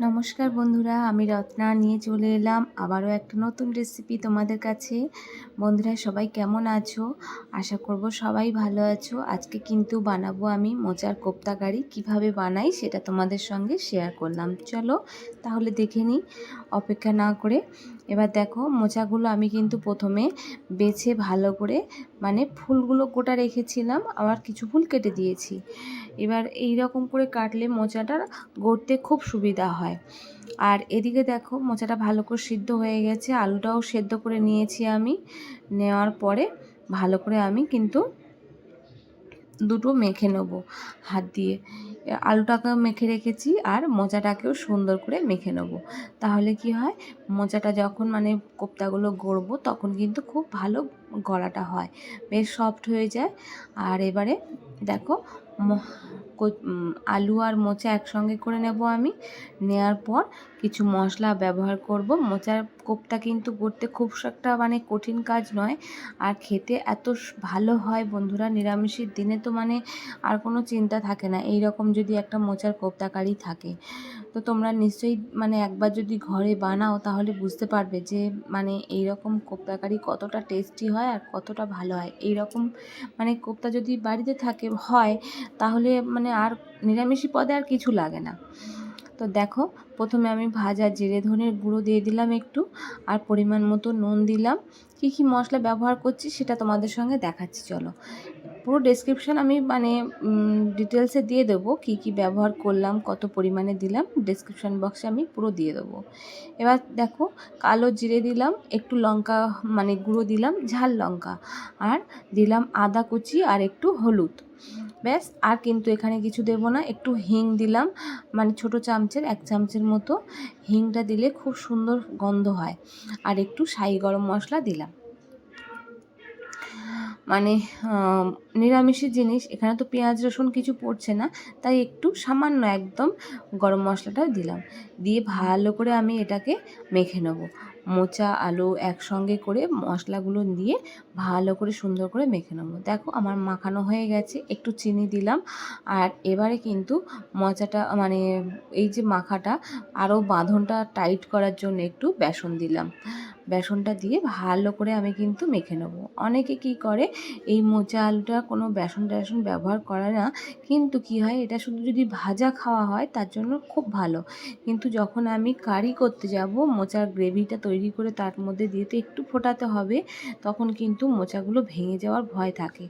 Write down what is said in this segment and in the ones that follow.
নমস্কার বন্ধুরা, আমি রত্না। নিয়ে চলে এলাম আবারও একটা নতুন রেসিপি তোমাদের কাছে। বন্ধুরা, সবাই কেমন আছো? আশা করব সবাই ভালো আছো। আজকে কিন্তু বানাবো আমি মোচার কোপ্তা গাড়ি কীভাবে বানাই সেটা তোমাদের সঙ্গে শেয়ার করলাম। চলো তাহলে দেখে নিই, অপেক্ষা না করে। এবার দেখো, মোচাগুলো আমি কিন্তু প্রথমে বেছে ভালো করে মানে ফুলগুলো গোটা রেখেছিলাম। আবার কিছু ফুল কেটে দিয়েছি। এবার এই রকম করে কাটলে মোচাটা গড়তে খুব সুবিধা হয়। আর এদিকে দেখো মোচাটা ভালো করে সিদ্ধ হয়ে গেছে, আলুটাও সেদ্ধ করে নিয়েছি আমি। নেওয়ার পরে ভালো করে আমি কিন্তু দুটো মেখে নেব হাত দিয়ে। আলুটাকেও মেখে রেখেছি আর মোচাটাকেও সুন্দর করে মেখে নেব। তাহলে কি হয়, মোচাটা যখন মানে কোপ্তাগুলো গড়বো তখন কিন্তু খুব ভালো গলাটা হয়, বেশ সফট হয়ে যায়। আর এবারে দেখো আলু আর মোচা একসঙ্গে করে নেব আমি। নেওয়ার পর কিছু মশলা ব্যবহার করব। মোচার কোপ্তা কিন্তু করতে খুব একটা মানে কঠিন কাজ নয়। আর খেতে এত ভালো হয় বন্ধুরা, নিরামিষের দিনে তো মানে আর কোনো চিন্তা থাকে না। এই রকম যদি একটা মোচার কোপ্তা কারি থাকে। তো তোমরা নিশ্চয়ই মানে একবার যদি ঘরে বানাও তাহলে বুঝতে পারবে যে মানে এই রকম কোপ্তা কারি কতটা টেস্টি হয় আর কতটা ভালো হয়। এই রকম মানে কোপ্তা যদি বাড়িতে থাকে, হয় তাহলে মানে আর নিরামিষি পদে আর কিছু লাগে না। তো দেখো, প্রথমে আমি ভাজা জিরে ধনের গুঁড়ো দিয়ে দিলাম একটু, আর পরিমাণ মতো নুন দিলাম। কী কী মশলা ব্যবহার করছি সেটা তোমাদের সঙ্গে দেখাচ্ছি, চলো। পুরো ডেসক্রিপশান আমি মানে ডিটেলসে দিয়ে দেবো কী কী ব্যবহার করলাম, কত পরিমাণে দিলাম ডেসক্রিপশান বক্সে আমি পুরো দিয়ে দেবো। এবার দেখো, কালো জিরে দিলাম, একটু লঙ্কা মানে গুঁড়ো দিলাম, ঝাল লঙ্কা, আর দিলাম আদা কুচি আর একটু হলুদ। ব্যাস, আর কিন্তু এখানে কিছু দেব না। একটু হিং দিলাম মানে ছোট চামচের, এক চামচের মতো হিংটা দিলে খুব সুন্দর গন্ধ হয়। আর একটু সাই গরম মশলা দিলাম। মানে নিরামিষের জিনিস, এখানে তো পেঁয়াজ, রসুন কিছু পড়ছে না, তাই একটু সামান্য একদম গরম মশলাটাও দিলাম। দিয়ে ভালো করে আমি এটাকে মেখে নেব। মোচা, আলু একসঙ্গে করে মশলাগুলো দিয়ে ভালো করে সুন্দর করে মেখে নেব। দেখো আমার মাখানো হয়ে গেছে, একটু চিনি দিলাম। আর এবারে কিন্তু মোচাটা মানে এই যে মাখাটা, আরও বাঁধনটা টাইট করার জন্য একটু বেসন দিলাম। বেসনটা দিয়ে ভালো করে আমি কিন্তু মেখে নেব। অনেকে কি করে, এই মোচা আলুটা কোনো বেসন টেসন ব্যবহার করে না, কিন্তু কি হয়, এটা শুধু যদি ভাজা খাওয়া হয়, তার জন্য খুব ভালো। কিন্তু যখন আমি কারি করতে যাব, মোচার গ্রেভিটা তৈরি করে তার মধ্যে দিয়ে তো একটু ফোটাতে হবে, তখন কিন্তু মোচাগুলো ভেঙে যাওয়ার ভয় থাকে।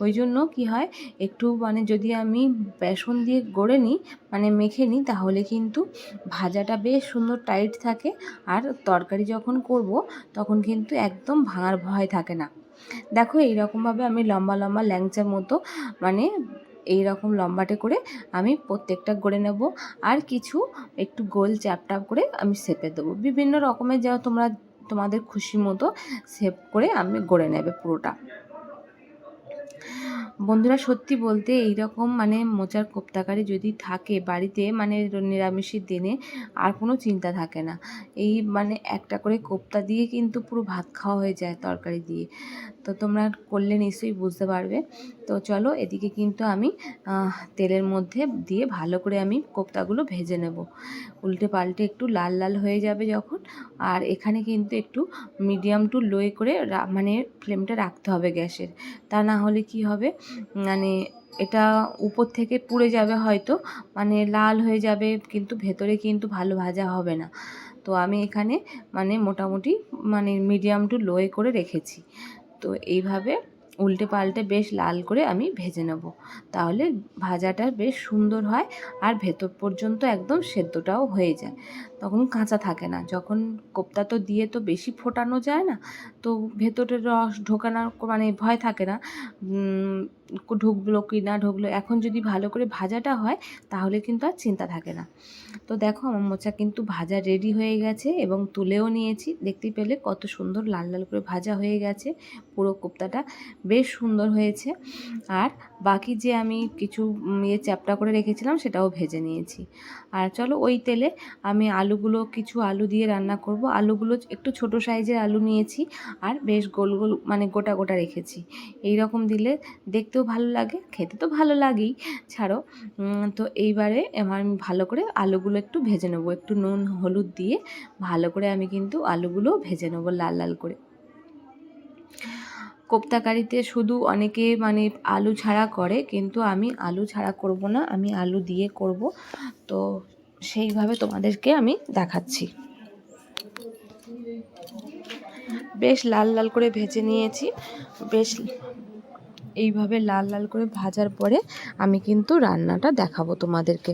ওই জন্য কি হয়, একটু মানে যদি আমি বেসন দিয়ে গড়ে নিই মানে মেখে নিই, তাহলে কিন্তু ভাজাটা বেশ সুন্দর টাইট থাকে। আর তরকারি যখন করব তখন কিন্তু একদম ভাঙার ভয় থাকে না। দেখো এইরকমভাবে আমি লম্বা লম্বা ল্যাংচার মতো মানে এই রকম লম্বাটে করে আমি প্রত্যেকটা গড়ে নেব আর কিছু একটু গোল চ্যাপটাপ করে আমি সেপে দেবো। বিভিন্ন রকমের যা তোমরা তোমাদের খুশি মতো সেপ করে আমি গড়ে নেবে পুরোটা। বন্ধুরা সত্যি বলতে এইরকম মানে মোচার কোপ্তাকারি যদি থাকে বাড়িতে মানে নিরামিষের দিনে, আর কোনো চিন্তা থাকে না। এই মানে একটা করে কোপ্তা দিয়ে কিন্তু পুরো ভাত খাওয়া হয়ে যায় তরকারি দিয়ে। তো তোমরা করলে নিশ্চয়ই বুঝতে পারবে। তো চলো এদিকে কিন্তু আমি তেলের মধ্যে দিয়ে ভালো করে আমি কোপ্তাগুলো ভেজে নেব। উল্টে পাল্টে একটু লাল লাল হয়ে যাবে যখন। আর এখানে কিন্তু একটু মিডিয়াম টু লোয়ে করে মানে ফ্লেমটা রাখতে হবে গ্যাসের। তা না হলে কি হবে মানে এটা উপর থেকে পুড়ে যাবে হয়তো মানে লাল হয়ে যাবে, কিন্তু ভেতরে কিন্তু ভালো ভাজা হবে না। তো আমি এখানে মানে মোটামুটি মানে মিডিয়াম টু লোয়ে করে রেখেছি। তো এইভাবে উল্টে পাল্টে বেশ লাল করে আমি ভেজে নেব। তাহলে ভাজাটা বেশ সুন্দর হয় আর ভেতর পর্যন্ত একদম সেদ্ধটাও হয়ে যায়। তখন কাঁচা থাকে না। যখন কোপ্তা তো দিয়ে তো বেশি ফোটানো যায় না, তো ভেতরের রস ঢোকানোর মানে ভয় থাকে না। ঢুকলো কি না ঢুকলো, এখন যদি ভালো করে ভাজাটা হয়, তাহলে কিন্তু আর চিন্তা থাকে না। তো দেখো, আমার মোচা কিন্তু ভাজা রেডি হয়ে গেছে এবং তুলেও নিয়েছি। দেখতে পেলে কত সুন্দর লাল লাল করে ভাজা হয়ে গেছে। পুরো কোপ্তাটা বেশ সুন্দর হয়েছে। আর বাকি যে আমি কিছু ইয়ে চ্যাপটা করে রেখেছিলাম সেটাও ভেজে নিয়েছি। আর চলো ওই তেলে আমি আলুগুলো, কিছু আলু দিয়ে রান্না করব। আলুগুলো একটু ছোট সাইজের আলু নিয়েছি আর বেশ গোল গোল মানে গোটা গোটা রেখেছি। এই রকম দিলে দেখতেও ভালো লাগে, খেতে তো ভালো লাগেই। ছাড়ো তো এইবারে আমার আমি ভালো করে আলুগুলো একটু ভেজে নেব। একটু নুন, হলুদ দিয়ে ভালো করে আমি কিন্তু আলুগুলো ভেজে নেব লাল লাল করে। কোপ্তা কারিতে শুধু অনেকে মানে আলু ছাড়া করে, কিন্তু আমি আলু ছাড়া করব না, আমি আলু দিয়ে করব। তো সেইভাবে তোমাদেরকে আমি দেখাচ্ছি। বেশ লাল লাল করে ভেজে নিয়েছি। বেশ এইভাবে লাল লাল করে ভাজার পরে আমি কিন্তু রান্নাটা দেখাবো তোমাদেরকে।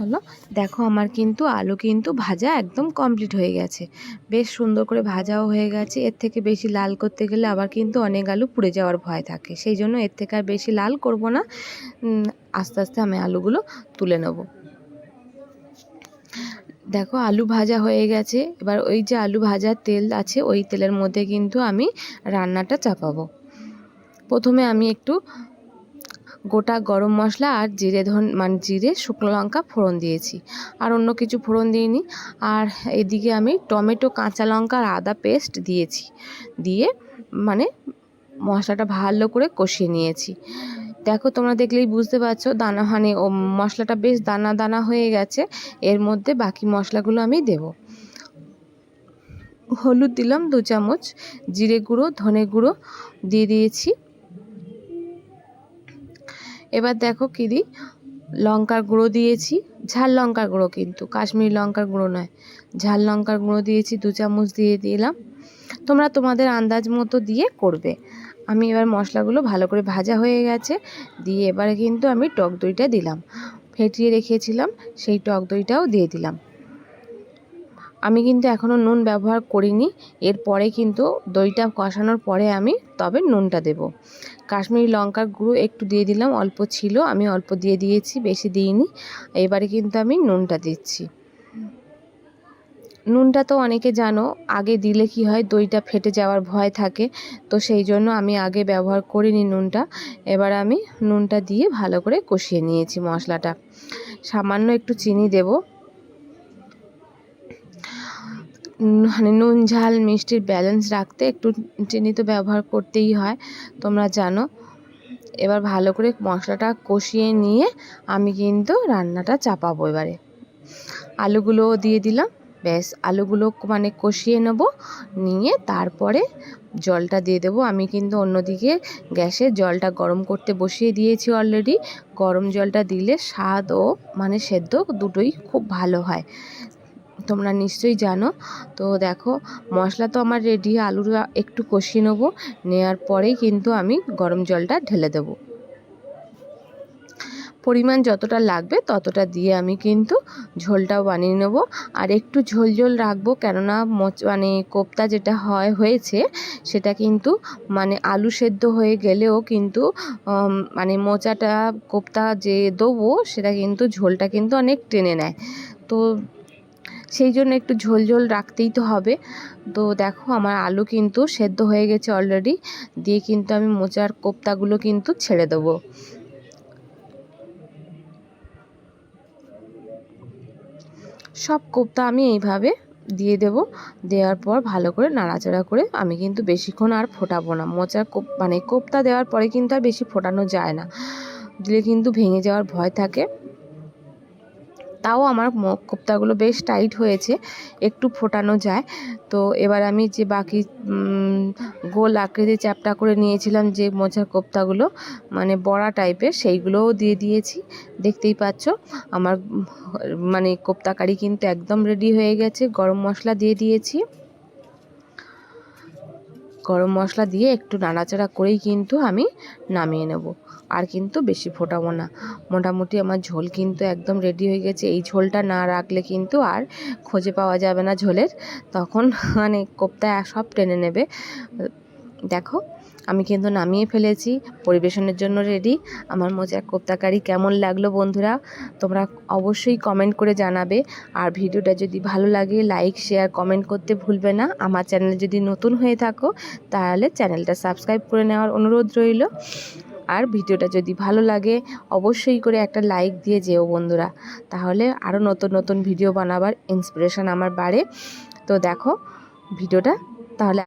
চলো দেখো আমার কিন্তু আলু কিন্তু ভাজা একদম কমপ্লিট হয়ে গেছে। বেশ সুন্দর করে ভাজাও হয়ে গেছে। এর থেকে বেশি লাল করতে গেলে আবার কিন্তু অনেক আলু পুড়ে যাওয়ার ভয় থাকে। সেই জন্য এর থেকে আর বেশি লাল করব না। আস্তে আস্তে আমি আলুগুলো তুলে নেব। দেখো আলু ভাজা হয়ে গেছে। এবার ওই যে আলু ভাজার তেল আছে, ওই তেলের মধ্যে কিন্তু আমি রান্নাটা চাপাবো। প্রথমে আমি একটু গোটা গরম মশলা আর জিরে ধন মানে জিরে, শুকনো লঙ্কা ফোড়ন দিয়েছি। আর অন্য কিছু ফোড়ন দিইনি। আর এদিকে আমি টমেটো, কাঁচা লঙ্কা আর আদা পেস্ট দিয়েছি। দিয়ে মানে মশলাটা ভালো করে কষিয়ে নিয়েছি। দেখো, তোমরা দেখলেই বুঝতে পারছ, দানা মানে ও মশলাটা বেশ দানা দানা হয়ে গেছে। এর মধ্যে বাকি মশলাগুলো আমি দেব। হলুদ দিলাম দু চামচ। জিরে গুঁড়ো, ধনে গুঁড়ো দিয়ে দিয়েছি। এবার দেখো কিদি লঙ্কার গুঁড়ো দিয়েছি। ঝাল লঙ্কার গুঁড়ো কিন্তু, কাশ্মীরি লঙ্কার গুঁড়ো নয়। ঝাল লঙ্কার গুঁড়ো দিয়েছি, দু চামচ দিয়ে দিলাম। তোমরা তোমাদের আন্দাজ মতো দিয়ে করবে। আমি এবার মশলাগুলো ভালো করে ভাজা হয়ে গেছে। দিয়ে এবারে কিন্তু আমি টক দইটা দিলাম। ফেটিয়ে রেখেছিলাম, সেই টক দইটাও দিয়ে দিলাম। আমি কিন্তু এখনও নুন ব্যবহার করিনি। এরপরে কিন্তু দইটা কষানোর পরে আমি তবে নুনটা দেব। কাশ্মীরি লঙ্কার গুঁড়ো একটু দিয়ে দিলাম, অল্প ছিল, আমি অল্প দিয়ে দিয়েছি, বেশি দিইনি। এবারে কিন্তু আমি নুনটা দিচ্ছি। নুনটা তো অনেকে জানো, আগে দিলে কি হয়, দইটা ফেটে যাওয়ার ভয় থাকে, তো সেই জন্য আমি আগে ব্যবহার করিনি নুনটা। এবার আমি নুনটা দিয়ে ভালো করে কষিয়ে নিয়েছি মশলাটা। সামান্য একটু চিনি দেবো। মানে নুন, ঝাল, মিষ্টির ব্যালেন্স রাখতে একটু চিনি তো ব্যবহার করতেই হয়, তোমরা জানো। এবার ভালো করে মশলাটা কষিয়ে নিয়ে আমি কিন্তু রান্নাটা চাপাবো এবারে। আলুগুলোও দিয়ে দিলাম, ব্যাস, আলুগুলো মানে কষিয়ে নেব, নিয়ে তারপরে জলটা দিয়ে দেবো। আমি কিন্তু অন্যদিকে গ্যাসে জলটা গরম করতে বসিয়ে দিয়েছি অলরেডি গরম জলটা দিলে স্বাদ ও মানে সেদ্ধ দুটোই খুব ভালো হয়। তোমরা নিশ্চয়ই জানো। তো দেখো, মশলা তো আমার রেডি আলুটা একটু কষিয়ে নেব। নেওয়ার পরেই কিন্তু আমি গরম জলটা ঢেলে দেবো। পরিমাণ যতটা লাগবে ততটা দিয়ে আমি কিন্তু ঝোলটাও বানিয়ে নেব। আর একটু ঝোল ঝোল রাখব, কেননা মানে কোপ্তা যেটা হয়, হয়েছে, সেটা কিন্তু মানে আলু সেদ্ধ হয়ে গেলেও কিন্তু মানে মোচাটা, কোপ্তা যে দেবো, সেটা কিন্তু ঝোলটা কিন্তু অনেক টেনে নেয়। তো সেই জন্য একটু ঝোল ঝোল রাখতেই তো হবে। তো দেখো আমার আলু কিন্তু সেদ্ধ হয়ে গেছে অলরেডি দিয়ে কিন্তু আমি মোচার কোপ্তাগুলো কিন্তু ছেড়ে দেবো। সব কোপ্তা আমি এইভাবে দিয়ে দেব। দেওয়ার পর ভালো করে নাড়াচাড়া করে আমি কিন্তু বেশিক্ষণ আর ফোটাবো না। মোচার কোপ মানে কোপ্তা দেওয়ার পরে কিন্তু আর বেশি ফোটানো যায় না। দিলে কিন্তু ভেঙে যাওয়ার ভয় থাকে। তাও আমার কোপ্তাগুলো বেশ টাইট হয়েছে, একটু ফোটানো যায়। তো এবার আমি যে বাকি গোল আকৃতি চ্যাপটা করে নিয়েছিলাম যে মোচার কোপ্তাগুলো মানে বড়া টাইপের, সেইগুলোও দিয়ে দিয়েছি। দেখতেই পাচ্ছ, আমার মানে কোপ্তাকারি কিন্তু একদম রেডি হয়ে গেছে, গরম মশলা দিয়ে দিয়েছি। গরম মশলা দিয়ে একটু নাড়াচাড়া করেই কিন্তু আমি নামিয়ে নেব। আর কিন্তু বেশি ফোটাবো না। মোটামুটি আমার ঝোল কিন্তু একদম রেডি হয়ে গেছে। এই ঝোলটা না রাখলে কিন্তু আর খোঁজে পাওয়া যাবে না ঝোলের। তখন মানে কোপ্তায় সব টেনে নেবে। দেখো আমি কিন্তু নামিয়ে ফেলেছি, পরিবেশনের জন্য রেডি আমার মোচার কোপ্তা কারি কেমন লাগল বন্ধুরা? তোমরা অবশ্যই কমেন্ট করে জানাবে। আর ভিডিওটা যদি ভালো লাগে লাইক শেয়ার কমেন্ট করতে ভুলবে না। আমার চ্যানেলে যদি নতুন হয়ে থাকো, তাহলে চ্যানেলটা সাবস্ক্রাইব করে নেওয়ার অনুরোধ রইল। আর ভিডিওটা যদি ভালো লাগে, অবশ্যই করে একটা লাইক দিয়ে যেও বন্ধুরা। তাহলে আরও নতুন নতুন ভিডিও বানাবার ইন্সপিরেশন আমার বাড়ে। তো দেখো, ভিডিওটা তাহলে